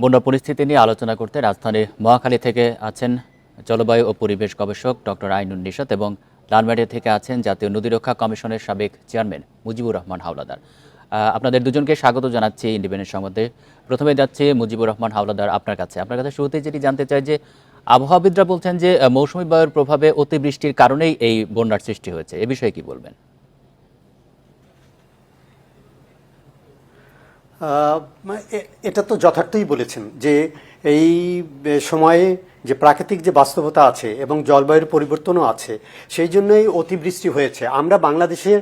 বন্যা পরিস্থিতি নিয়ে আলোচনা করতে রাজধানী মহাখালী থেকে আছেন জলবায়ু ও পরিবেশ গবেষক ডক্টর আইনুন নিশাত এবং লালমাটিয়া থেকে আছেন জাতীয় নদী রক্ষা কমিশনের সাবেক চেয়ারম্যান মুজিবুর রহমান হাওলাদার। আপনাদের দুজনকে স্বাগত জানাচ্ছি ইন্ডিপেন্ডেন্ট সংবাদে। প্রথমে যাচ্ছে মুজিবুর রহমান হাওলাদার আপনার কাছে। আপনার কাছে শুরুতে যেটি জানতে চাই যে, আবহাওয়াবিদরা বলছেন যে মৌসুমী বায়ুর প্রভাবে অতিবৃষ্টির কারণেই এই বন্যার সৃষ্টি হয়েছে। এ বিষয়ে কি বলবেন আহ, এ- এটা তো যথার্থই বলেছেন যে এই সময়ে যে প্রাকৃতিক যে বাস্তবতা আছে এবং জলবায়ুর পরিবর্তনও আছে, সেই জন্যই অতিবৃষ্টি হয়েছে। আমরা বাংলাদেশের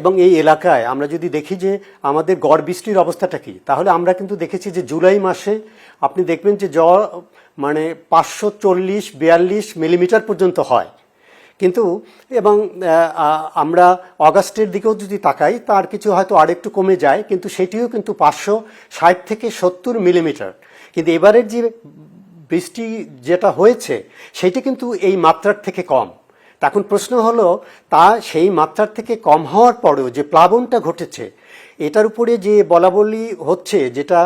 এবং এই এলাকায় আমরা যদি দেখি যে আমাদের গড় বৃষ্টির অবস্থাটা কি, তাহলে আমরা কিন্তু দেখেছি যে জুলাই মাসে আপনি দেখবেন যে জ মানে পাঁচশো চল্লিশ, বিয়াল্লিশ মিলিমিটার পর্যন্ত হয়। কিন্তু, এবং আমরা অগাস্টের দিকেও যদি তাকাই, তার কিছু হয়তো আরেকটু কমে যায়, কিন্তু সেটিও কিন্তু পাঁচশো ষাট থেকে সত্তর মিলিমিটার। কিন্তু এবারের যে বৃষ্টি যেটা হয়েছে, সেটি কিন্তু এই মাত্রার থেকে কম। এখন প্রশ্ন হলো, তা সেই মাত্রার থেকে কম হওয়ার পরেও যে প্লাবনটা ঘটেছে, এটার উপরে যে বলাবলি হচ্ছে, যেটা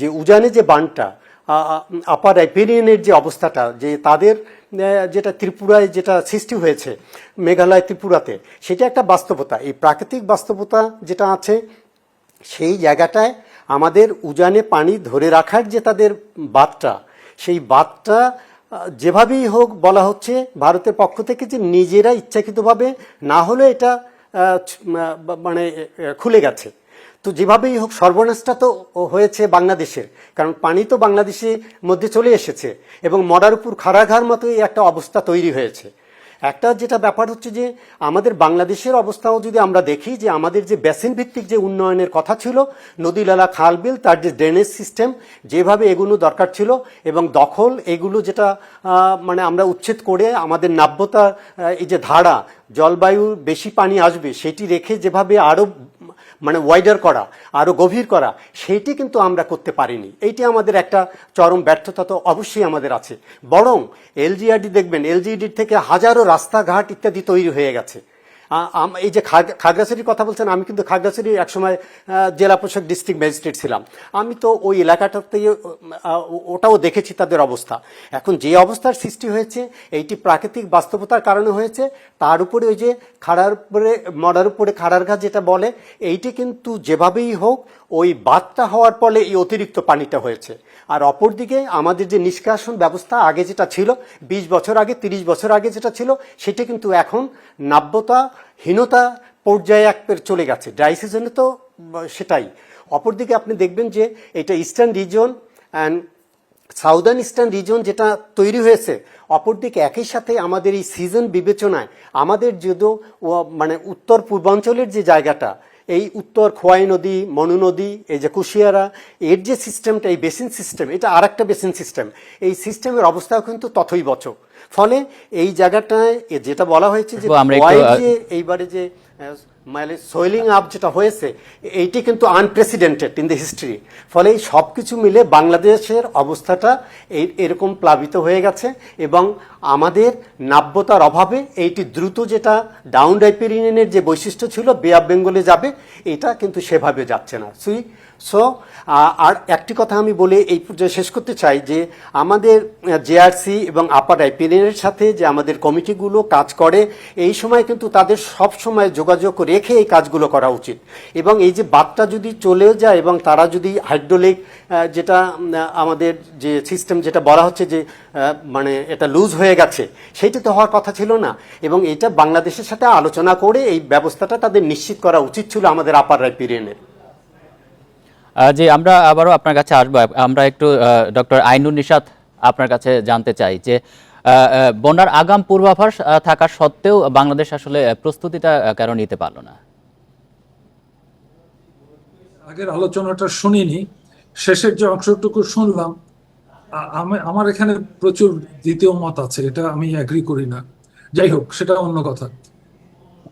যে উজানে যে বানটা আপার অ্যাপেরিয়ানের যে অবস্থাটা, যে তাদের যেটা ত্রিপুরায় যেটা সৃষ্টি হয়েছে মেঘালয় ত্রিপুরাতে সেটা একটা বাস্তবতা। এই প্রাকৃতিক বাস্তবতা যেটা আছে সেই জায়গাটায় আমাদের উজানে পানি ধরে রাখার যে তাদের বাঁধটা সেই আহ, যেভাবেই হোক বলা হচ্ছে ভারতের পক্ষ থেকে যে নিজেরা ইচ্ছাকৃতভাবে না হলে এটা মানে খুলে গেছে। তো যেভাবেই হোক, সর্বনাশটা তো হয়েছে বাংলাদেশের। কারণ পানি তো বাংলাদেশের মধ্যে চলে এসেছে এবং মরার উপর খাড়াঘার মতোই একটা অবস্থা তৈরি হয়েছে। একটা যেটা ব্যাপার হচ্ছে যে, আমাদের বাংলাদেশের অবস্থাও যদি আমরা দেখি যে, আমাদের যে বেসিন ভিত্তিক যে উন্নয়নের কথা ছিল নদী লালা খাল বিল তার যে ড্রেনেজ সিস্টেম, যেভাবে এগুলো দরকার ছিল এবং দখল এগুলো যেটা মানে আমরা উচ্ছেদ করে আমাদের নাব্যতা এই যে ধারা জলবায়ু বেশি পানি আসবে, সেটি রেখে যেভাবে আরও মানে ওয়াইডার করা আরও গভীর করা, সেইটি কিন্তু আমরা করতে পারিনি। এইটি আমাদের একটা চরম ব্যর্থতা তো অবশ্যই আমাদের আছে। বরং এলজিআরডি দেখবেন এলজিইডির থেকে হাজারো রাস্তাঘাট ইত্যাদি তৈরি হয়ে গেছে। এই যে খাগ- খাগড়াছড়ির কথা বলছেন, আমি কিন্তু খাগড়াছড়ি একসময় জেলা প্রশাসক ডিস্ট্রিক্ট ম্যাজিস্ট্রেট ছিলাম। আমি তো ওই এলাকাটাতে ওটাও দেখেছি তাদের অবস্থা। এখন যে অবস্থার সৃষ্টি হয়েছে, এইটি প্রাকৃতিক বাস্তবতার কারণে হয়েছে। তার উপরে ওই যে খাড়ার উপরে, মরার উপরে খাড়ার ঘাট যেটা বলে, এইটি কিন্তু যেভাবেই হোক, ওই বাদটা হওয়ার ফলে এই অতিরিক্ত পানিটা হয়েছে। আর অপরদিকে আমাদের যে নিষ্কাশন ব্যবস্থা আগে যেটা ছিল, বিশ বছর আগে, তিরিশ বছর আগে যেটা ছিল, সেটা কিন্তু এখন নাব্যতা হীনতা পর্যায়ে এক চলে গেছে। ড্রাই সিজনে তো সেটাই। অপরদিকে আপনি দেখবেন যে এটা eastern region and southern eastern region যেটা তৈরি হয়েছে, অপরদিকে একই সাথে আমাদের এই সিজন বিবেচনায় আমাদের যদিও মানে উত্তর পূর্বাঞ্চলের যে জায়গাটা এই উত্তর খোয়াই নদী মনু নদী এই যে কুশিয়ারা এর যে সিস্টেমটা এই বেসিন সিস্টেম এটা আর একটা বেসিন সিস্টেম এই সিস্টেমের অবস্থাও কিন্তু তথই বচ ফলে এই জায়গাটায় যেটা বলা হয়েছে যে এইবারে যে মানে সোয়েলিং আপ যেটা হয়েছে, এইটি কিন্তু আনপ্রেসিডেন্টেড ইন দ্য হিস্ট্রি ফলে এই সব কিছু মিলে বাংলাদেশের অবস্থাটা এই, এরকম প্লাবিত হয়ে গেছে এবং আমাদের নাব্যতার অভাবে এইটি দ্রুত যেটা ডাউন ডাইপেরিনের যে বৈশিষ্ট্য ছিল বে অফ বেঙ্গলে যাবে, এটা কিন্তু সেভাবে যাচ্ছে না। সুই সো আর একটি কথা আমি বলে এই পর্যায়ে শেষ করতে চাই যে আমাদের জেআরসি এবং আপার আইপিএনের সাথে যে আমাদের কমিটিগুলো কাজ করে, এই সময় কিন্তু তাদের সব সময় যোগাযোগ রেখে এই কাজগুলো করা উচিত। এবং এই যে বাদটা যদি চলে যায় এবং তারা যদি হাইড্রোলিক যেটা আমাদের যে সিস্টেম যেটা বলা হচ্ছে যে মানে এটা লুজ হয়ে গেছে, সেইটা তো হওয়ার কথা ছিল না। এবং এটা বাংলাদেশের সাথে আলোচনা করে এই ব্যবস্থাটা তাদের নিশ্চিত করা উচিত ছিল আমাদের আপার আইপিএনের জি আমরা আবারও আপনার কাছে আসব। আমরা একটু ডক্টর আইনুন নিশাত আপনার কাছে জানতে চাই যে বন্যার আগাম পূর্বাভাস থাকা সত্ত্বেও বাংলাদেশ আসলে প্রস্তুতিটা কেন নিতে পারল না? আগের আলোচনাটা শুনিনি। শেষের যে অংশটুকু শুনলাম আমি- আমার এখানে প্রচুর দ্বিতীয় মত আছে, এটা আমি অ্যাগ্রি করি না। যাই হোক, সেটা অন্য কথা।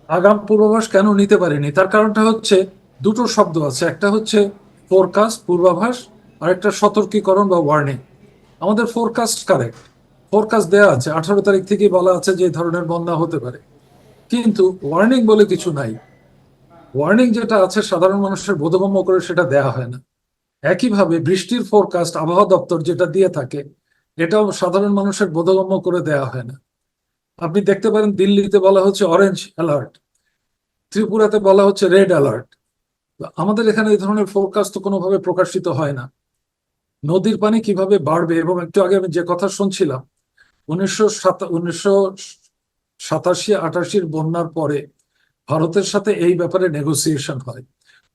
আগাম পূর্বাভাস কেন নিতে পারিনি? তার কারণটা হচ্ছে, দুটো শব্দ আছে। একটা হচ্ছে ফোরকাস্ট পূর্বাভাস আর একটা সতর্কীকরণ বা ওয়ার্নিং আমাদের ফোরকাস্ট কারেক্ট ফোরকাস্ট দেওয়া আছে, আঠারো তারিখ থেকে বলা আছে যে ধরনের বন্যা হতে পারে। কিন্তু ওয়ার্নিং বলে কিছু নাই। ওয়ার্নিং যেটা আছে, সাধারণ মানুষের বোধগম্য করে সেটা দেয়া হয় না। একইভাবে বৃষ্টির ফোরকাস্ট আবহাওয়া দপ্তর যেটা দিয়ে থাকে, এটাও সাধারণ মানুষের বোধগম্য করে দেওয়া হয় না। আপনি দেখতে পারেন দিল্লিতে বলা হচ্ছে অরেঞ্জ অ্যালার্ট ত্রিপুরাতে বলা হচ্ছে রেড অ্যালার্ট আমাদের এখানে এই ধরনের ফোরকাস্ট তো কোনোভাবে প্রকাশিত হয় না। নদীর পানি কীভাবে বাড়বে এবং একটু আগে আমি যে কথা শুনছিলাম, উনিশশো উনিশশো সাতাশি, আটাশির বন্যার পরে ভারতের সাথে এই ব্যাপারে নেগোসিয়েশন হয়।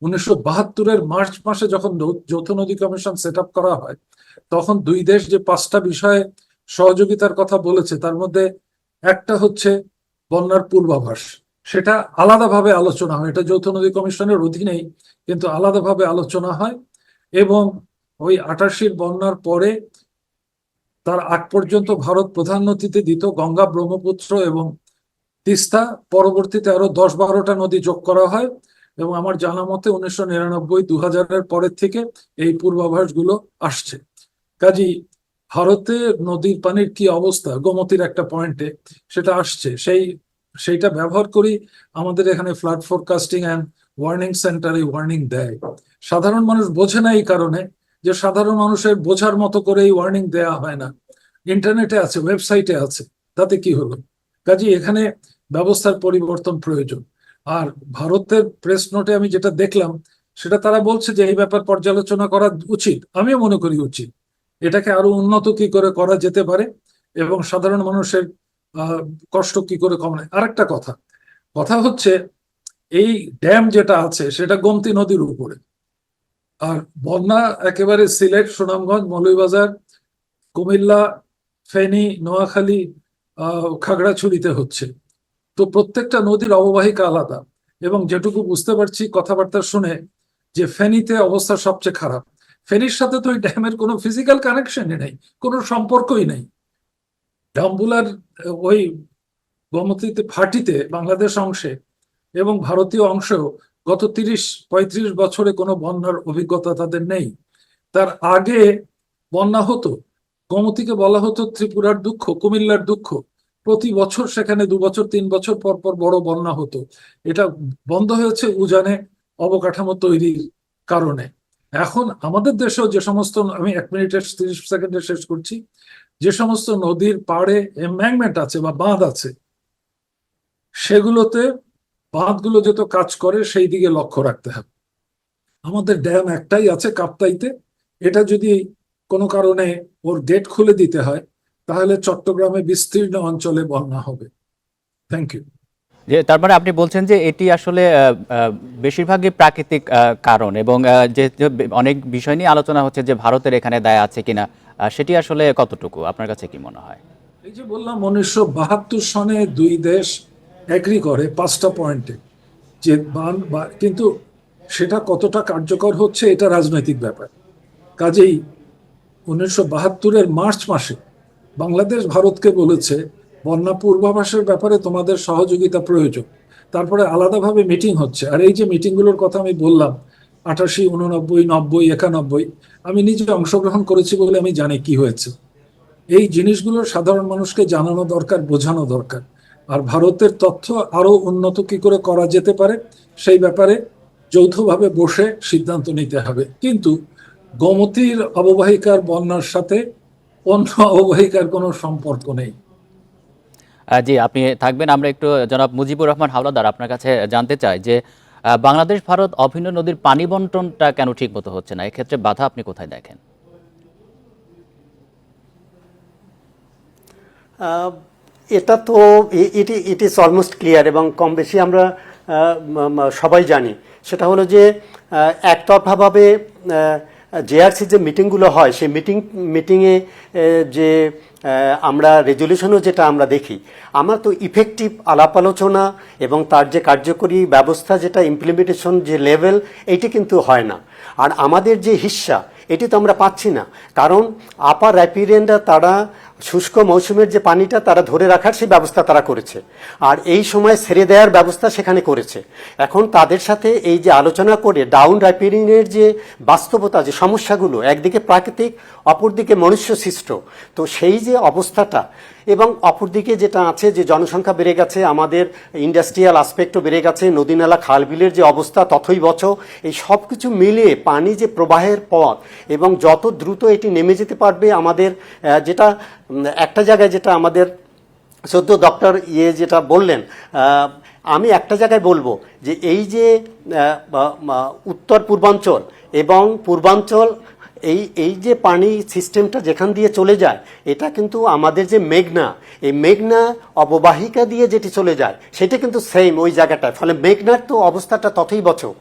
উনিশশো বাহাত্তরের মার্চ মাসে যখন যৌথ নদী কমিশন সেট করা হয়, তখন দুই দেশ যে পাঁচটা বিষয়ে সহযোগিতার কথা বলেছে, তার মধ্যে একটা হচ্ছে বন্যার পূর্বাভাস। সেটা আলাদাভাবে আলোচনা হয়। এটা যৌথ নদী কমিশনের অধীনেই কিন্তু আলাদাভাবে আলোচনা হয় এবং ওই আটাশির বন্যার পরে তার আগ পর্যন্ত ভারত প্রধান নদীতে দিত গঙ্গা, ব্রহ্মপুত্র এবং তিস্তা। পরবর্তীতে আরও দশ বারোটা নদী যোগ করা হয় এবং আমার জানা মতে উনিশশো নিরানব্বই দু হাজারের পরের থেকে এই পূর্বাভাসগুলো আসছে। কাজী ভারতে নদীর পানির কি অবস্থা, গোমতির একটা পয়েন্টে সেটা আসছে। সেই সেইটা ব্যবহার করি আমাদের এখানে ফ্লাড ফোরকাস্টিং অ্যান্ড ওয়ার্নিং সেন্টারে ওয়ার্নিং দেয়। সাধারণ মানুষ বোঝে না এই কারণে যে সাধারণ মানুষের বোঝার মতো করে এই ওয়ার্নিং দেয়া হয় না। ইন্টারনেটে আছে ওয়েবসাইটে আছে, তাতে কি হলো? কাজে এখানে ব্যবস্থার পরিবর্তন প্রয়োজন। আর ভারতের প্রেস নোটে আমি যেটা দেখলাম, সেটা তারা বলছে যে এই ব্যাপার পর্যালোচনা করা উচিত। আমিও মনে করি উচিত। এটাকে আরও উন্নত কি করে করা যেতে পারে এবং সাধারণ মানুষের কষ্ট কি করে কমানো আরেকটা কথা। কথা হচ্ছে, এই ড্যাম যেটা আছে, সেটা গোমতী নদীর উপরে। আর বন্যা একেবারে সিলেট, সুনামগঞ্জ, মৌলভীবাজার, কুমিল্লা, ফেনী, নোয়াখালী খাগড়াছড়িতে হচ্ছে। তো প্রত্যেকটা নদীর অববাহিকা আলাদা। এবং যেটুকু বুঝতে পারছি কথাবার্তা শুনে, যে ফেনীতে অবস্থা সবচেয়ে খারাপ। ফেনীর সাথে তো ওই ড্যামের কোনো ফিজিক্যাল কানেকশনই নেই, কোনো সম্পর্কই নেই। ডাম্বুলার ওই গোমতীতে, ভাটিতে বাংলাদেশ অংশে এবং ভারতীয় অংশেও গত তিরিশ, পঁয়ত্রিশ বছরে কোনো বন্যার অভিজ্ঞতা তাদের নেই। তার আগে বন্যা হতো, গোমতীকে বলা হতো ত্রিপুরার দুঃখ, কুমিল্লার দুঃখ। প্রতি বছর সেখানে দু বছর, তিন বছর পর পর বড় বন্যা হতো। এটা বন্ধ হয়েছে উজানে অবকাঠামো তৈরির কারণে। এখন আমাদের দেশেও যে সমস্ত, আমি এক মিনিটের, তিরিশ সেকেন্ডে শেষ করছি। যে সমস্ত নদীর পাড়ে এম্যাংমেন্ট আছে বা বাঁধ আছে, সেগুলোতে বাঁধগুলো যত কাজ করে, সেই দিকে লক্ষ্য রাখতে হবে। আমাদের ড্যাম একটাই আছে কাপ্তাইতে। এটা যদি কোনো কারণে ওর গেট খুলে দিতে হয়, তাহলে চট্টগ্রামে বিস্তীর্ণ অঞ্চলে বন্যা হবে। Thank you. যে তার মানে আপনি বলছেন যে এটি আসলে বেশিরভাগই প্রাকৃতিক কারণ এবং যে অনেক বিষয় নিয়ে আলোচনা হচ্ছে যে ভারতের এখানে দায় আছে কিনা সেটি আসলে কতটুকু? আপনার কাছে কি মনে হয়? এই যে বললাম, উনিশশো বাহাত্তর সনে দুই দেশ এগ্রি করে পাঁচটা পয়েন্টে যে বান কিন্তু সেটা কতটা কার্যকর হচ্ছে এটা রাজনৈতিক ব্যাপার। কাজেই উনিশশো বাহাত্তরের মার্চ মাসে বাংলাদেশ ভারতকে বলেছে বন্যা পূর্বাভাসের ব্যাপারে তোমাদের সহযোগিতা প্রয়োজন। তারপরে আলাদাভাবে মিটিং হচ্ছে। আর এই যে মিটিংগুলোর কথা আমি বললাম আঠাশি উননব্বই, নব্বই, একানব্বই, আমি নিজে অংশগ্রহণ করেছি বলে আমি জানি কি হয়েছে। এই জিনিসগুলো সাধারণ মানুষকে জানানো দরকার, বোঝানো দরকার। আর ভারতের তথ্য আরও উন্নত কি করে করা যেতে পারে, সেই ব্যাপারে যৌথভাবে বসে সিদ্ধান্ত নিতে হবে। কিন্তু গোমতীর অববাহিকার বন্যার সাথে অন্য অববাহিকার কোনো সম্পর্ক নেই। জি, আপনি থাকবেন। আমরা একটু জনাব মুজিবুর রহমান হাওলাদার আপনার কাছে জানতে চাই যে বাংলাদেশ, ভারত অভিন্ন নদীর পানি বন্টনটা কেন ঠিক মতো হচ্ছে না? এক্ষেত্রে বাধা আপনি কোথায় দেখেন? এটা তো it it is almost clear এবং কম বেশি আমরা সবাই জানি। সেটা হলো যে একতরফাভাবে জেআরসি যে মিটিংগুলো হয়, সেই মিটিং মিটিংয়ে যে আমরা রেজলিউশনও যেটা আমরা দেখি, আমার তো ইফেক্টিভ আলাপ আলোচনা এবং তার যে কার্যকরী ব্যবস্থা যেটা ইমপ্লিমেন্টেশন যে লেভেল এটি কিন্তু হয় না। আর আমাদের যে হিস্যা এটি তো আমরা পাচ্ছি না। কারণ আপার র্যাপিডেন্টরা তারা শুষ্ক মৌসুমের যে পানিটা তারা ধরে রাখার সেই ব্যবস্থা তারা করেছে। আর এই সময় ছেড়ে দেওয়ার ব্যবস্থা সেখানে করেছে। এখন তাদের সাথে এই যে আলোচনা করে ডাউন রাইপেরিংয়ের যে বাস্তবতা, যে সমস্যাগুলো, একদিকে প্রাকৃতিক, অপরদিকে মনুষ্য সৃষ্ট তো সেই যে অবস্থাটা এবং অপরদিকে যেটা আছে যে জনসংখ্যা বেড়ে গেছে, আমাদের ইন্ডাস্ট্রিয়াল আসপেক্টও বেড়ে গেছে, নদীনালা, খালবিলের যে অবস্থা তথই বচ এই সব কিছু মিলিয়ে পানি যে প্রবাহের পথ এবং যত দ্রুত এটি নেমে যেতে পারবে, আমাদের যেটা একটা জায়গায় যেটা আমাদের সদ্য ডক্টর ইয়ে যেটা বললেন আমি একটা জায়গায় বলব যে এই যে উত্তর পূর্বাঞ্চল এবং পূর্বাঞ্চল এই এই যে পানি সিস্টেমটা যেখান দিয়ে চলে যায়, এটা কিন্তু আমাদের যে মেঘনা, এই মেঘনা অববাহিকা দিয়ে যেটি চলে যায়, সেটা কিন্তু সেম ওই জায়গাটায়। ফলে মেঘনার তো অবস্থাটা ততই বছর।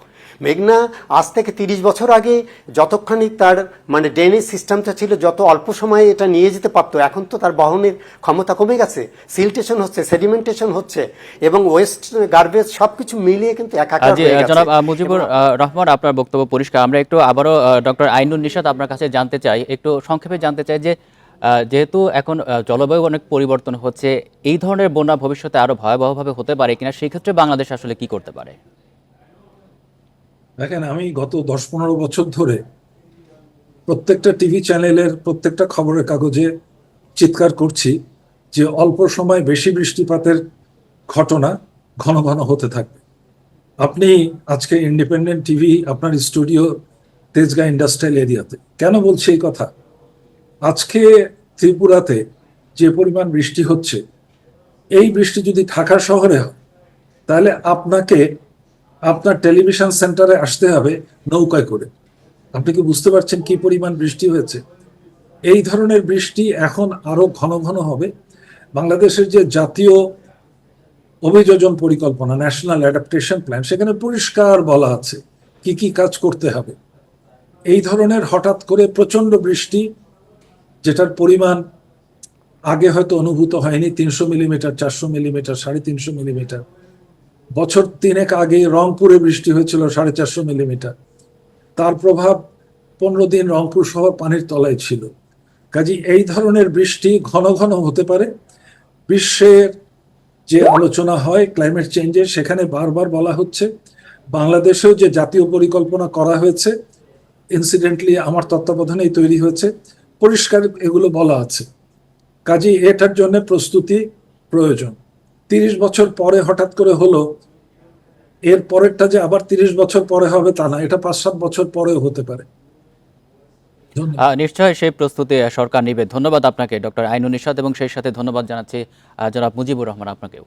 মেঘনা আজ থেকে তিরিশ বছর আগে যতখানি তার মানে ড্রেনেজ সিস্টেমটা ছিল যত অল্প সময়ে এটা নিয়ে যেতে পারতো এখন তো তার বহনের ক্ষমতা কমে গেছে সিলটেশন হচ্ছে সেডিমেন্টেশন হচ্ছে এবং ওয়েস্ট গার্বেজ সবকিছু মিলিয়ে কিন্তু একাকার হয়ে গেছে। জনাব মুজিবুর রহমান আপনার বক্তব্য পরিষ্কার। আমরা একটু আবারও ডক্টর আইনুল নিশাত আপনার কাছে জানতে চাই একটু সংক্ষেপে জানতে চাই যে যেহেতু এখন জলবায়ু অনেক পরিবর্তন হচ্ছে এই ধরনের বন্যা ভবিষ্যতে আরও ভয়াবহভাবে হতে পারে কিনা সেই ক্ষেত্রে বাংলাদেশ আসলে কি করতে পারে? দেখেন, আমি গত দশ পনেরো বছর ধরে প্রত্যেকটা টিভি চ্যানেলের প্রত্যেকটা খবরের কাগজে চিৎকার করছি যে অল্প সময় বেশি বৃষ্টিপাতের ঘটনা ঘন ঘন হতে থাকবে। আপনি আজকে ইন্ডিপেন্ডেন্ট টিভি আপনার স্টুডিও তেজগাঁ ইন্ডাস্ট্রিয়াল এরিয়াতে। কেন বলছি এই কথা? আজকে ত্রিপুরাতে যে পরিমাণ বৃষ্টি হচ্ছে, এই বৃষ্টি যদি ঢাকা শহরে হয়, তাহলে আপনাকে আপনার টেলিভিশন সেন্টারে আসতে হবে নৌকায় করে। আপনি কি বুঝতে পারছেন কি পরিমাণ বৃষ্টি হয়েছে? এই ধরনের বৃষ্টি এখন আরও ঘন ঘন হবে। বাংলাদেশের যে জাতীয় অভিযোজন পরিকল্পনা ন্যাশনাল অ্যাডাপ্টেশন প্ল্যান সেখানে পরিষ্কার বলা আছে কি কি কাজ করতে হবে। এই ধরনের হঠাৎ করে প্রচণ্ড বৃষ্টি, যেটার পরিমাণ আগে হয়তো অনুভূত হয়নি, তিনশো মিলিমিটার, চারশো মিলিমিটার, সাড়ে তিনশো মিলিমিটার বছর তিনেক আগে রংপুরে বৃষ্টি হয়েছিল সাড়ে চারশো মিলিমিটার। তার প্রভাব পনেরো দিন রংপুর শহর পানির তলায় ছিল। কাজী এই ধরনের বৃষ্টি ঘন ঘন হতে পারে। বিশ্বের যে আলোচনা হয় ক্লাইমেট চেঞ্জের, সেখানে বারবার বলা হচ্ছে, বাংলাদেশেও যে জাতীয় পরিকল্পনা করা হয়েছে ইনসিডেন্টলি আমার তত্ত্বাবধানেই তৈরি হয়েছে, পরিষ্কার এগুলো বলা আছে। কাজী এটার জন্য প্রস্তুতি প্রয়োজন। তিরিশ বছর পরে হঠাৎ করে হলো, এর পরেরটা যে আবার তিরিশ বছর পরে হবে তা না, এটা পাঁচ সাত বছর পরেও হতে পারে। নিশ্চয় নিশ্চয়ই সেই প্রস্তুতি সরকার নিবে। ধন্যবাদ আপনাকে, ডক্টর আইনুল নিষাদ এবং সেই সাথে ধন্যবাদ জানাচ্ছি জনাব মুজিবুর রহমান আপনাকেও।